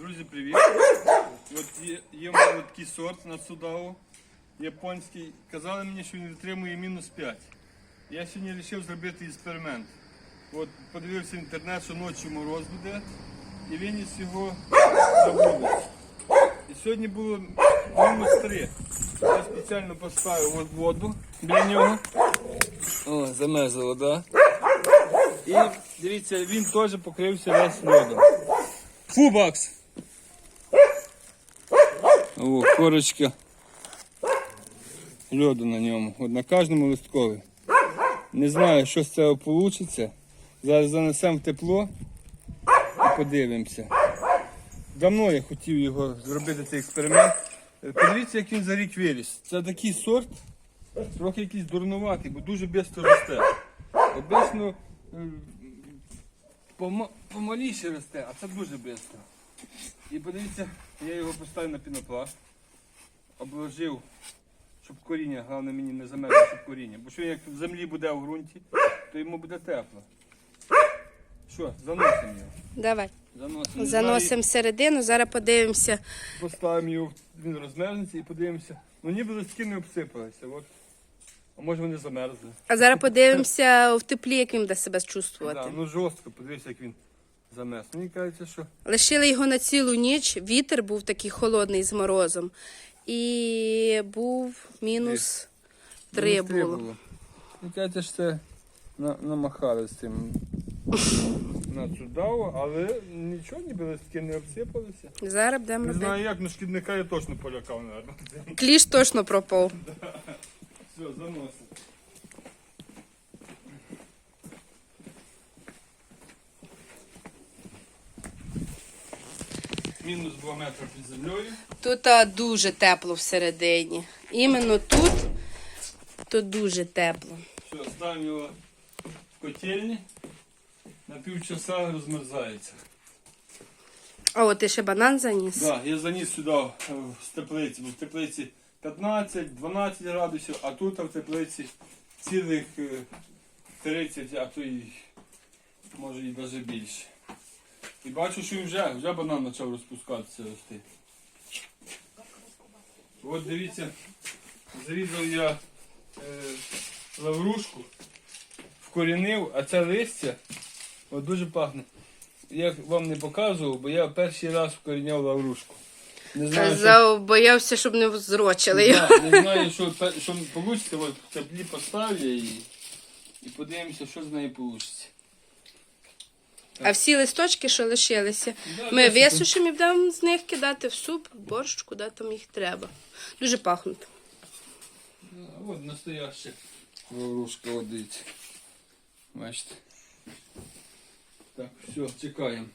Друзі, привіт! От є, є в мене такий сорт на Судаву, японський. Казали мені, що він витримує мінус 5. Я сьогодні вирішив зробити експеримент. От подивився інтернет, що ночі мороз буде, і виніс його вулицю. І сьогодні було мінус 3. Я спеціально поставив воду біля нього. О, замерзло, так? Да? І дивіться, він теж покрився весь льодом. Фу, бакс! О, корочка льоду на ньому. От на кожному листкові. Не знаю, що з цього вийде. Зараз занесемо в тепло і подивимося. Давно я хотів його зробити цей експеримент. Подивіться, як він за рік виріс. Це такий сорт, трохи якийсь дурнуватий, бо дуже швидко росте. Обично е, помаліше росте, а це дуже швидко. І подивіться, я його поставив на пінопласт, обложив, щоб коріння, головне мені не замерзло, щоб коріння. Бо що як в землі буде в ґрунті, то йому буде тепло. Що, заносимо його. Давай. Заносимо. Заносимо всередину, зараз подивимося. Поставимо його, він розмерзнеться і подивимося. Ну ніби листки не обсипалися. От. А може вони замерзли. А зараз подивимося в теплі, як він буде себе чувствувати. Да, ну жорстко, подивися, як він замерз. Мені кажеться, що Лишили його на цілу ніч. Вітер був такий холодний з морозом. І був мінус три мінус три було. Мені кажеться, що це на, намахали з цим на чудово, але нічого, ніби листки не обсипалися. Зараз будемо Не робити. знаю як, але шкідника я точно полякав, мабуть. Кліш точно пропав. Все, заносимо. Мінус 2 метри під землею. Тут а, дуже тепло всередині. Іменно тут, то дуже тепло. Все, ставимо його в котельні. На півчаса розмерзається. А от ти ще банан заніс. Да, я заніс сюди е, з теплиці, бо в теплиці 15-12 градусів, а тут в теплиці цілих е, 30, а то й може і навіть більше. І бачу, що вже, вже банан почав розпускатися рости. От дивіться, зрізав я е, лаврушку, вкорінив, а це листя от дуже пахне. Я вам не показував, бо я перший раз вкоріняв лаврушку. Не знаю, що, боявся, щоб не зрочили його. Да, не знаю, що, що вийде, от теплі поставлю її і подивимося, що з нею вийде. А всі листочки, що лишилися, Да, ми висушимо і будемо з них кидати в суп, в борщ, куди там їх треба. Дуже пахнуть. А от настояща лаврушка, от. Бачите. Так, все, чекаємо.